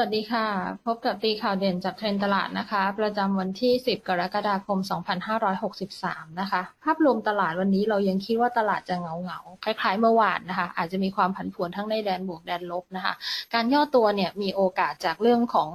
สวัสดีค่ะ พบกับตีข่าวเด่นจากเทรนตลาดนะคะ ประจำวันที่ 10 กรกฎาคม 2563 นะคะ ภาพรวมตลาดวันนี้เรายังคิดว่าตลาดจะเงาเงาๆคล้ายๆเมื่อวานนะคะ อาจจะมีความผันผวนทั้งในแดนบวกแดนลบนะคะ การย่อตัวเนี่ยมีโอกาสจากเรื่องของ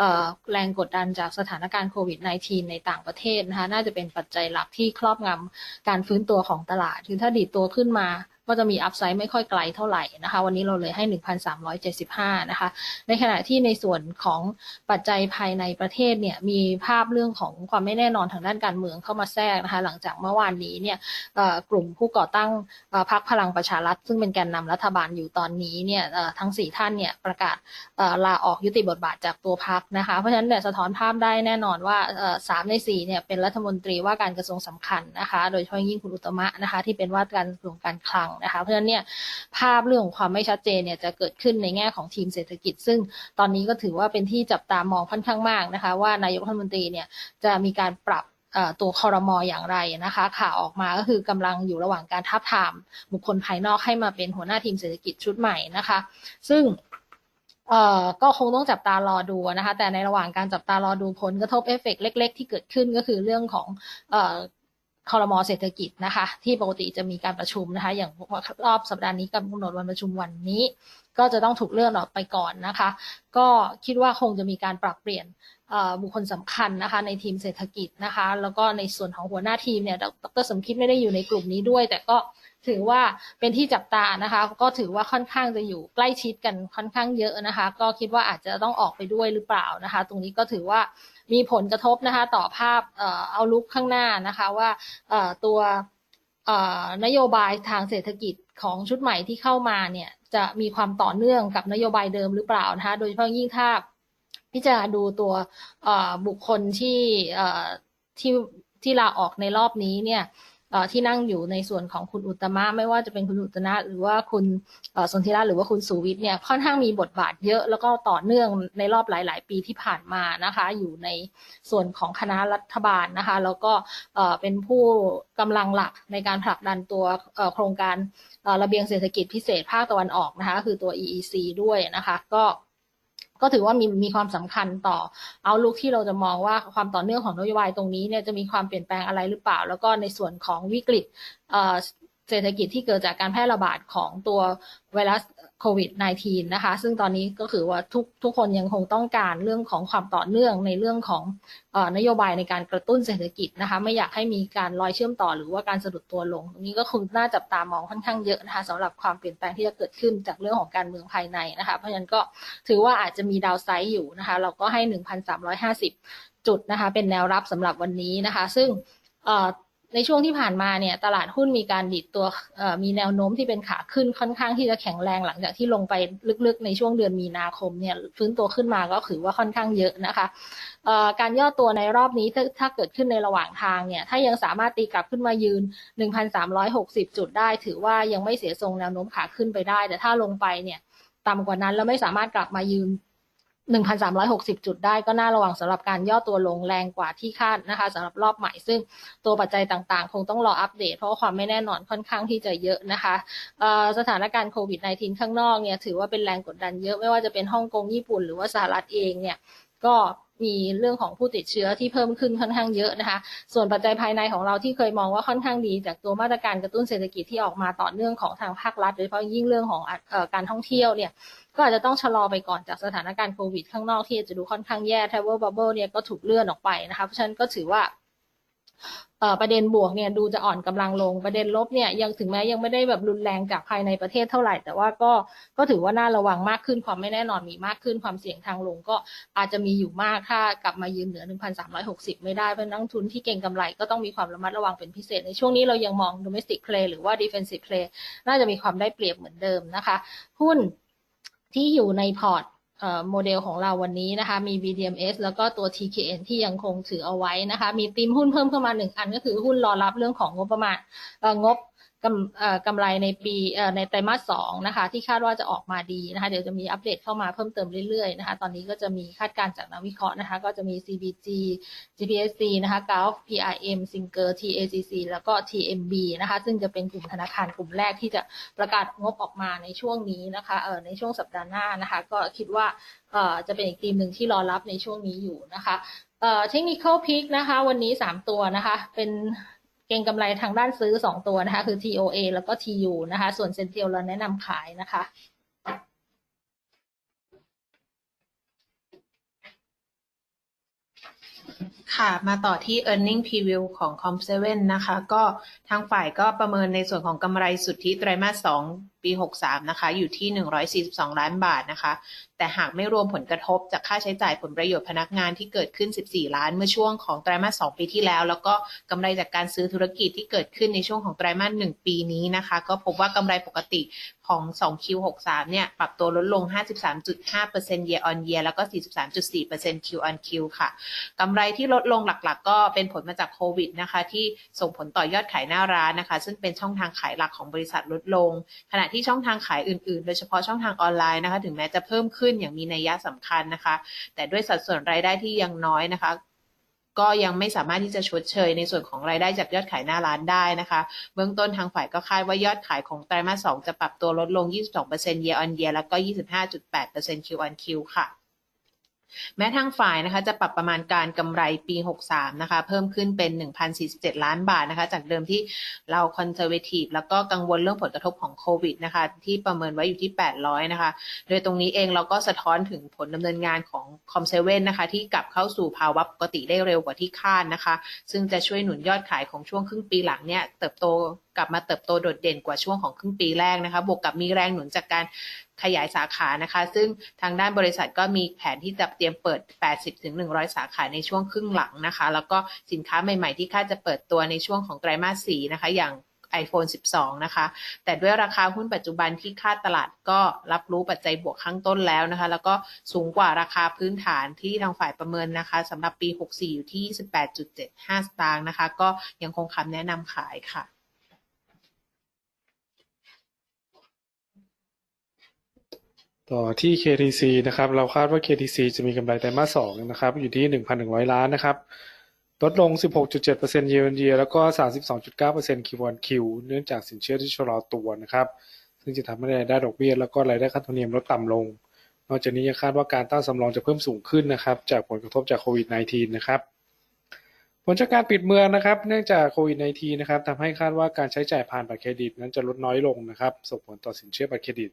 ออแรงกดดันจากสถานการณ์โควิด -19 ในต่างประเทศนะคะ น่าจะเป็นปัจจัยหลักที่ครอบงำการฟื้นตัวของตลาด คือถ้าดีดตัวขึ้นมา ก็จะมีอัพไซด์ไม่ค่อยไกลเท่าไหร่นะคะ วันนี้เราเลยให้ 1,375 นะคะ ในขณะที่ในส่วนของปัจจัยภายในประเทศเนี่ยมีภาพเรื่องของความไม่แน่นอนทางด้านการเมืองเข้ามาแทรกนะคะ หลังจากเมื่อวานนี้เนี่ยกลุ่มผู้ก่อตั้งพรรคพลังประชารัฐซึ่งเป็นแกนนำรัฐบาลอยู่ตอนนี้เนี่ยทั้งสี่ท่านเนี่ยประกาศลาออกยุติบทบาทจากตัวพรรคนะคะ เพราะฉะนั้นเนี่ยสะท้อนภาพได้แน่นอนว่าสามในสี่เนี่ยเป็นรัฐมนตรีว่าการกระทรวงสำคัญนะคะ โดยเฉพาะยิ่งคุณอุตตมะนะคะที่เป็นว่าการกระทรวงการคลังนะคะ เพราะฉะนั้นเนี่ยภาพเรื่องของความไม่ชัดเจนเนี่ยจะเกิดขึ้นในแง่ของทีมเศรษฐกิจ ซึ่งตอนนี้ก็ถือว่าเป็นที่จับตามองค่อนข้างมากนะคะ ว่านายกรัฐมนตรีเนี่ยจะมีการปรับตัวคอรมออย่างไรนะคะ ข่าวออกมาก็คือกำลังอยู่ระหว่างการทับทาม บุคคลภายนอกให้มาเป็นหัวหน้าทีมเศรษฐกิจชุดใหม่นะคะ ซึ่งเอ่อก็คงต้องจับตารอดูนะคะ แต่ในระหว่างการจับตารอดูผลกระทบเอฟเฟกต์เล็ก ๆ ที่เกิดขึ้นก็คือเรื่องของเอ่อ คอรมอเศรษฐกิจนะคะ ที่ปกติจะมีการประชุมนะคะ อย่างรอบสัปดาห์นี้กำหนดวันประชุมวันนี้ ก็จะต้องถูกเลื่อนออกไปก่อนนะคะ ก็คิดว่าคงจะมีการปรับเปลี่ยน บุคคลสำคัญนะคะในทีมเศรษฐกิจนะคะ แล้วก็ในส่วนของหัวหน้าทีมเนี่ยดรสมคิดไม่ได้อยู่ในกลุ่มนี้ด้วย แต่ก็ถือว่าเป็นที่จับตานะคะ ก็ถือว่าค่อนข้างจะอยู่ใกล้ชิดกันค่อนข้างเยอะนะคะ ก็คิดว่าอาจจะต้องออกไปด้วยหรือเปล่านะคะ ตรงนี้ก็ถือว่ามีผลกระทบนะคะ ต่อภาพเอาลุกข้างหน้านะคะว่าตัวนโยบายทางเศรษฐกิจของชุดใหม่ที่เข้ามาเนี่ยจะมีความต่อเนื่องกับนโยบายเดิมหรือเปล่านะคะ โดยเฉพาะยิ่งถ้า พิจารณาดูตัวบุคคลที่ที่ที่ลาออกในรอบนี้เนี่ยที่นั่งอยู่ในส่วนของคุณอุตมะไม่ว่าจะเป็นคุณอุตตมะหรือว่าคุณสนธิรัตน์หรือว่าคุณสุวิทย์เนี่ยค่อนข้างมีบทบาทเยอะแล้วก็ต่อเนื่องในรอบหลาย ๆ ปีที่ผ่านมานะคะ อยู่ในส่วนของคณะรัฐบาลนะคะ แล้วก็เป็นผู้กำลังหลักในการผลักดันตัวโครงการระเบียงเศรษฐกิจพิเศษภาคตะวันออกนะคะ คือตัว EEC ด้วยนะคะ ก็ ก็ถือว่ามีมีความสำคัญต่อเอาลุกที่เราจะมองว่าความต่อเนื่องของนโยบายตรงนี้เนี่ยจะมีความเปลี่ยนแปลงอะไรหรือเปล่า แล้วก็ในส่วนของวิกฤตเศรษฐกิจที่เกิดจากการแพร่ระบาดของตัวไวรัส โควิด -19 นะคะ ซึ่งตอนนี้ก็คือว่าทุกทุกคนยังคงต้องการเรื่องของความต่อเนื่องในเรื่องของอนโยบายในการกระตุ้นเศรษฐกิจนะคะ ไม่อยากให้มีการลอยเชื่อมต่อหรือว่าการสะดุดตัวลง ตรงนี้ก็คงน่าจับตามองค่อนข้างเยอะนะคะสำหรับความเปลี่ยนแปลงที่จะเกิดขึ้นจากเรื่องของการเมืองภายในนะคะ เพราะฉะนั้นก็ถือว่าอาจจะมีดาวไซด์อยู่นะคะ เราก็ให้ 1,350 จุดนะคะ เป็นแนวรับสำหรับวันนี้นะคะ ซึ่งเอ่อ ในช่วงที่ผ่านมาเนี่ยตลาดหุ้นมีการดิดตัวมีแนวโน้มที่เป็นขาขึ้นค่อนข้างที่จะแข็งแรงหลังจากที่ลงไปลึกๆ ในช่วงเดือนมีนาคมเนี่ยฟื้นตัวขึ้นมาก็ถือว่าค่อนข้างเยอะนะคะการย่อตัวในรอบนี้ถ้าถ้าเกิดขึ้นในระหว่างทางเนี่ยถ้ายังสามารถตีกลับขึ้นมายืน 1,360 จุดได้ ถือว่ายังไม่เสียทรงแนวโน้มขาขึ้นไปได้ แต่ถ้าลงไปเนี่ยต่ำกว่านั้นแล้วไม่สามารถกลับมายืน 1,360 จุดได้ก็น่าระวังสำหรับการย่อตัวลงแรงกว่าที่คาดนะคะสำหรับรอบใหม่ซึ่งตัวปัจจัยต่างๆ คงต้องรออัปเดต เพราะว่าความไม่แน่นอนค่อนข้างที่จะเยอะนะคะสถานการณ์โควิด -19 ข้างนอกเนี่ยถือว่าเป็นแรงกดดันเยอะไม่ว่าจะเป็นฮ่องกงญี่ปุ่นหรือว่าสหรัฐเองเนี่ยก็ มีเรื่องของผู้ติดเชื้อที่เพิ่มขึ้นค่อนข้างเยอะนะคะ ส่วนปัจจัยภายในของเราที่เคยมองว่าค่อนข้างดี จากตัวมาตรการกระตุ้นเศรษฐกิจที่ออกมาต่อเนื่องของทางภาครัฐโดยเฉพาะยิ่งเรื่องของออการท่องเที่ยวเนี่ยก็อาจจะต้องชะลอไปก่อนจากสถานการณ์โควิดข้างนอกที่จะดูค่อนข้างแย่เทเบิลบับเบิลเนี่ยก็ถูกเลื่อนออกไปนะคะเพราะฉะนั้นก็ถือว่า ประเด็นบวกเนี่ยดูจะอ่อนกำลังลงประเด็นลบเนี่ยยังถึงแม้ยังไม่ได้แบบรุนแรงจากภายในประเทศเท่าไหร่ แต่ว่าก็ก็ถือว่าน่าระวังมากขึ้นความไม่แน่นอนมีมากขึ้นความเสี่ยงทางลงก็อาจจะมีอยู่มากถ้ากลับมายืนเหนือ 1,360 ไม่ได้เพราะนักทุนที่เก่งกำไรก็ต้องมีความระมัดระวังเป็นพิเศษ ในช่วงนี้เรายังมอง domestic play หรือว่า defensive play น่าจะมีความได้เปรียบเหมือนเดิมนะคะ หุ้นที่อยู่ในพอร์ต โมเดลของเราวันนี้นะคะ มี BDMs แล้วก็ตัว TKN ที่ยังคงถือเอาไว้นะคะ มีตีมหุ้นเพิ่มเข้ามาหนึ่งอันก็คือหุ้นรอรับเรื่องของงบประมาณงบ กำกำไรในปีในไตรมาสสองนะคะ ที่คาดว่าจะออกมาดีนะคะเดี๋ยวจะมีอัปเดตเข้ามาเพิ่มเติมเรื่อยๆนะคะ ตอนนี้ก็จะมีคาดการณ์จากนักวิเคราะห์นะคะ ก็จะมี CBG GPSC นะคะ Gulf PRM Singer TACC แล้วก็ TMB นะคะ ซึ่งจะเป็นกลุ่มธนาคารกลุ่มแรกที่จะประกาศงบออกมาในช่วงนี้นะคะเอ่อในช่วงสัปดาห์หน้านะคะ ก็คิดว่าเอ่อจะเป็นอีกทีมหนึ่งที่รอรับในช่วงนี้อยู่นะคะเอ่อ technical pick นะคะ วันนี้สามตัวนะคะ เป็น เก็งกำไรทางด้านซื้อสองตัวนะคะ คือ TOA แล้วก็ TU นะคะ ส่วนเซนเทียลเราแนะนำขายนะคะค่ะ มาต่อที่ earning preview ของ Com7 นะคะ ก็ทางฝ่ายก็ประเมินในส่วนของกำไรสุทธิไตรมาส2ปี 63 นะคะ อยู่ที่ 142 ล้านบาทนะคะ แต่หากไม่รวมผลกระทบจากค่าใช้จ่ายผลประโยชน์พนักงานที่เกิดขึ้น 14 ล้านเมื่อช่วงของไตรมาส 2 ปีที่แล้ว แล้วก็กำไรจากการซื้อธุรกิจที่เกิดขึ้นในช่วงของไตรมาส 1 ปีนี้นะคะ ก็พบว่ากำไรปกติของ 2Q63 เนี่ยปรับตัวลดลง 53.5% year on year แล้วก็ 43.4% Q on Q ค่ะ กำไรที่ลดลงหลักๆ ก็เป็นผลมาจากโควิดนะคะ ที่ส่งผลต่อยอดขายหน้าร้านนะคะ ซึ่งเป็นช่องทางขายหลักของบริษัทลดลง ขณะที่ที่ช่องทางขายอื่นๆ โดยเฉพาะช่องทางออนไลน์นะคะ ถึงแม้จะเพิ่มขึ้นอย่างมีนัยยะสำคัญนะคะ แต่ด้วยสัดส่วนรายได้ที่ยังน้อยนะคะก็ยังไม่สามารถที่จะชดเชยในส่วนของรายได้จากยอดขายหน้าร้านได้นะคะ เบื้องต้นทางฝ่ายก็คาดว่ายอดขายของไตรมาส 2 จะปรับตัวลดลง 22% year on year แล้วก็ 25.8% Q on Q ค่ะ แม้ทางฝ่ายนะคะจะปรับประมาณการกำไรปี 63 นะคะ เพิ่มขึ้นเป็น 1,047 ล้านบาทนะคะ จากเดิมที่เราคอนเซอร์เวทีฟแล้วก็กังวลเรื่องผลกระทบของโควิดนะคะ ที่ประเมินไว้อยู่ที่ 800 นะคะ โดยตรงนี้เองเราก็สะท้อนถึงผลดำเนินงานของคอมเซเว่นนะคะ ที่กลับเข้าสู่ภาวะปกติได้เร็วกว่าที่คาดนะคะ ซึ่งจะช่วยหนุนยอดขายของช่วงครึ่งปีหลังเนี่ยเติบโตกลับมาเติบโตโดดเด่นกว่าช่วงของครึ่งปีแรกนะคะ บวกกับมีแรงหนุนจากการ ขยายสาขานะคะ ซึ่งทางด้านบริษัทก็มีแผนที่จะเตรียมเปิด 80-100 สาขาในช่วงครึ่งหลังนะคะ แล้วก็สินค้าใหม่ๆ ที่คาดจะเปิดตัวในช่วงของไตรมาส 4 นะคะ อย่าง iPhone 12 นะคะ แต่ด้วยราคาหุ้นปัจจุบันที่คาดตลาดก็รับรู้ปัจจัยบวกข้างต้นแล้วนะคะ แล้วก็สูงกว่าราคาพื้นฐานที่ทางฝ่ายประเมินนะคะสำหรับปี 64 อยู่ที่ 18.75 สตางค์นะคะ ก็ยังคงคำแนะนำขายค่ะ ต่อที่ KTC นะครับ เราคาดว่า KTC จะมีกำไรไตรมาสสองนะครับ อยู่ที่ 1,100 ล้านนะครับ ลดลง 16.7% year on year แล้วก็ 32.9% Q on Q เนื่องจากสินเชื่อที่ชะลอตัวนะครับ ซึ่งจะทำให้รายได้ดอกเบี้ย แล้วก็รายได้ค่าธรรมเนียมลดต่ำลง นอกจากนี้ยังคาดว่าการตั้งสำรองจะเพิ่มสูงขึ้นนะครับ จากผลกระทบจากโควิด -19 นะครับ ผลจากการปิดเมืองนะครับ เนื่องจากโควิด -19 นะครับทำให้คาดว่าการใช้จ่ายผ่านบัตรเครดิต นั้นจะลดน้อยลงนะครับ ส่งผลต่อสินเชื่อบัตรเครดิต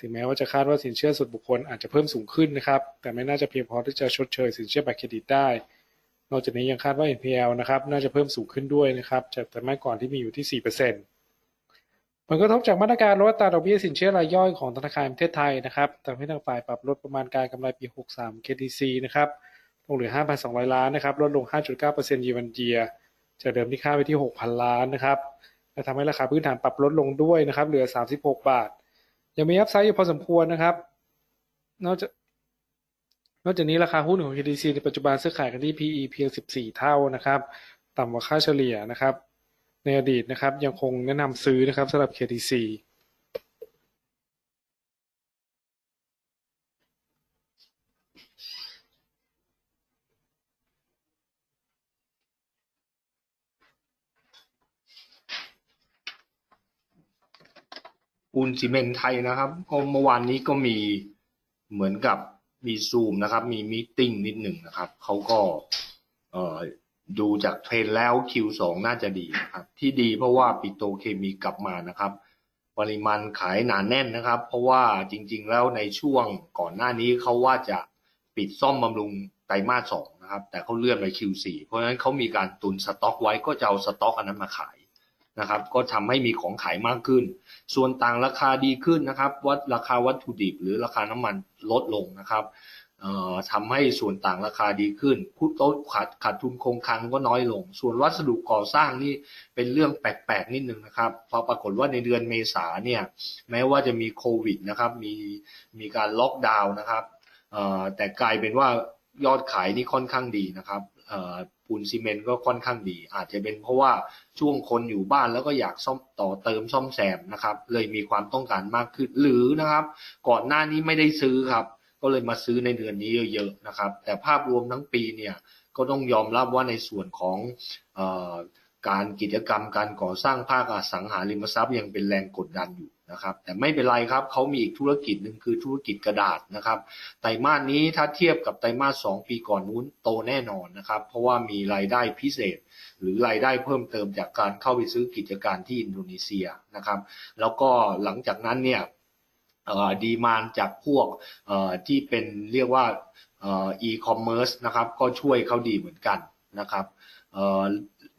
ถึงแม้ว่าจะคาดว่าสินเชื่อส่วนบุคคลอาจจะเพิ่มสูงขึ้นนะครับ แต่ไม่น่าจะเพียงพอที่จะชดเชยสินเชื่อบัตรเครดิตได้ นอกจากนี้ยังคาดว่า NPL นะครับ น่าจะเพิ่มสูงขึ้นด้วยนะครับ จากแต่เมื่อก่อนที่มีอยู่ที่ 4%ผลกระทบจากมาตรการลดอัตราดอกเบี้ยสินเชื่อรายย่อยของธนาคารประเทศไทยนะครับทำให้ทางฝ่ายปรับลดประมาณการกำไรปี 63 KTC นะครับ ลงเหลือ 5,200 ล้านนะครับ ลดลง 5.9% year on year จากเดิมที่คาดไว้ที่ 6,000 ล้านนะครับ และทำให้ราคาพื้นฐานปรับลดลงด้วยนะครับ เหลือ 36 บาท ยังมีอัพไซด์อยู่พอสมควรนะครับ นอกจากนอกจากนี้ราคาหุ้นของ KDC ในปัจจุบันซื้อขายกันที่ PE เพียง 14 เท่านะครับ ต่ำกว่าค่าเฉลี่ยนะครับ ในอดีตนะครับยังคงแนะนำซื้อนะครับสำหรับ KDC ปูนซีเมนไทยนะครับก็เมื่อวานนี้ก็มีเหมือนกับมีซูมนะครับ มีมีติ้งนิดหนึ่งนะครับเขาก็เอ่อดูจากเทรนแล้ว Q2 น่าจะดีนะครับ ที่ดีเพราะว่าปิโตเคมีกลับมานะครับ ปริมาณขายหนาแน่นนะครับ เพราะว่าจริง ๆ แล้วในช่วงก่อนหน้านี้เขาว่าจะปิดซ่อมบำรุงไตรมาสสองนะครับ แต่เขาเลื่อนไป Q4 เพราะฉะนั้นเขามีการตุนสต็อกไว้ก็จะเอาสต็อกอันนั้นมาขาย นะครับ ก็ทำให้มีของขายมากขึ้น ส่วนต่างราคาดีขึ้นนะครับ วัดราคาวัตถุดิบหรือราคาน้ำมันลดลงนะครับเอ่อทำให้ส่วนต่างราคาดีขึ้นผู้ต้ขาดขาดทุนคงคลังก็น้อยลง ส่วนวัสดุก่อสร้างนี่เป็นเรื่องแปลกๆนิดนึงนะครับเพอปรากฏว่าในเดือนเมษาเนี่ยแม้ว่าจะมีโควิดนะครับมีมีการล็อกดาวน์นะครับเอ่อแต่กลายเป็นว่า ยอดขายนี่ค่อนข้างดีนะครับปูนซีเมนต์ก็ค่อนข้างดี อาจจะเป็นเพราะว่าช่วงคนอยู่บ้านแล้วก็อยากซ่อมต่อเติมซ่อมแซมนะครับ เลยมีความต้องการมากขึ้นหรือนะครับ ก่อนหน้านี้ไม่ได้ซื้อครับ ก็เลยมาซื้อในเดือนนี้เยอะๆนะครับ แต่ภาพรวมทั้งปีเนี่ยก็ต้องยอมรับว่าในส่วนของอ การกิจกรรมการก่อสร้างภาคอสังหาริมทรัพย์ยังเป็นแรงกดดันอยู่นะครับแต่ไม่เป็นไรครับเขามีอีกธุรกิจหนึ่งคือธุรกิจกระดาษนะครับไตรมาสนี้ถ้าเทียบกับไตรมาสสองปีก่อนนู้นโตแน่นอนนะครับ เพราะว่ามีรายได้พิเศษ หรือรายได้เพิ่มเติมจากการเข้าไปซื้อกิจการที่อินโดนีเซียนะครับ แล้วก็หลังจากนั้นเนี่ยดีมานจากพวกที่เป็นเรียกว่าอีคอมเมิร์ซนะครับก็ช่วยเขาดีเหมือนกันนะครับ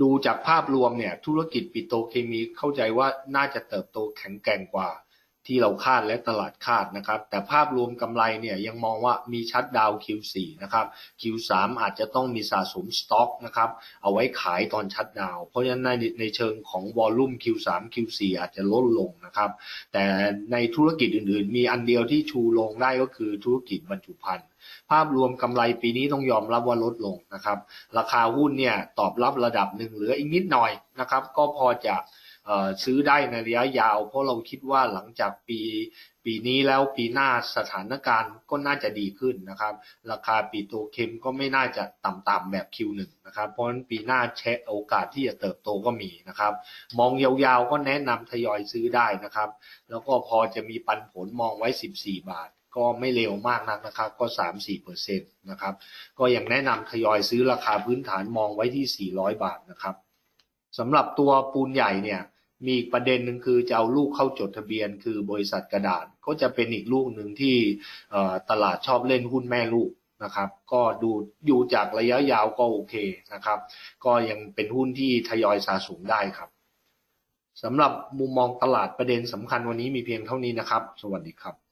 ดูจากภาพรวมเนี่ย ธุรกิจปิโตรเคมีเข้าใจว่าน่าจะเติบโตแข็งแกร่งกว่า ที่เราคาดและตลาดคาดนะครับ แต่ภาพรวมกำไรเนี่ยยังมองว่ามีชัดดาว Q4 นะครับ Q3 อาจจะต้องมีสะสมสต็อกนะครับเอาไว้ขายตอนชัดดาว เพราะฉะนั้นในในเชิงของวอลลุ่ม Q3 Q4 อาจจะลดลงนะครับ แต่ในธุรกิจอื่นๆ มีอันเดียวที่ชูลงได้ก็คือธุรกิจบรรจุภัณฑ์ภาพรวมกำไรปีนี้ต้องยอมรับว่าลดลงนะครับ ราคาหุ้นเนี่ยตอบรับระดับหนึ่งเหลืออีกนิดหน่อยนะครับ ก็พอจะ ซื้อได้ในระยะยาว เพราะเราคิดว่าหลังจากปีปีนี้แล้วปีหน้าสถานการณ์ก็น่าจะดีขึ้นนะครับ ราคาปิโตเคมก็ไม่น่าจะต่ำๆแบบ Q1 นะครับ เพราะฉะนั้นปีหน้าแชะโอกาสที่จะเติบโตก็มีนะครับ มองยาวๆก็แนะนำทยอยซื้อได้นะครับ แล้วก็พอจะมีปันผลมองไว้ 14 บาท ก็ไม่เร็วมากนักนะครับ ก็ 3-4เปอร์เซ็นต์นะครับ ก็ยังแนะนำทยอยซื้อราคาพื้นฐานมองไว้ที่ 400 บาทนะครับสำหรับตัวปูนใหญ่เนี่ย มีอีกประเด็นหนึ่งคือจะเอาลูกเข้าจดทะเบียน คือบริษัทกระดาษ ก็จะเป็นอีกลูกหนึ่งที่ตลาดชอบเล่นหุ้นแม่ลูกนะครับ ก็ดูอยู่จากระยะยาวก็โอเคนะครับ ก็ยังเป็นหุ้นที่ทยอยสะสมได้ครับสำหรับมุมมองตลาดประเด็นสำคัญวันนี้มีเพียงเท่านี้นะครับ สวัสดีครับ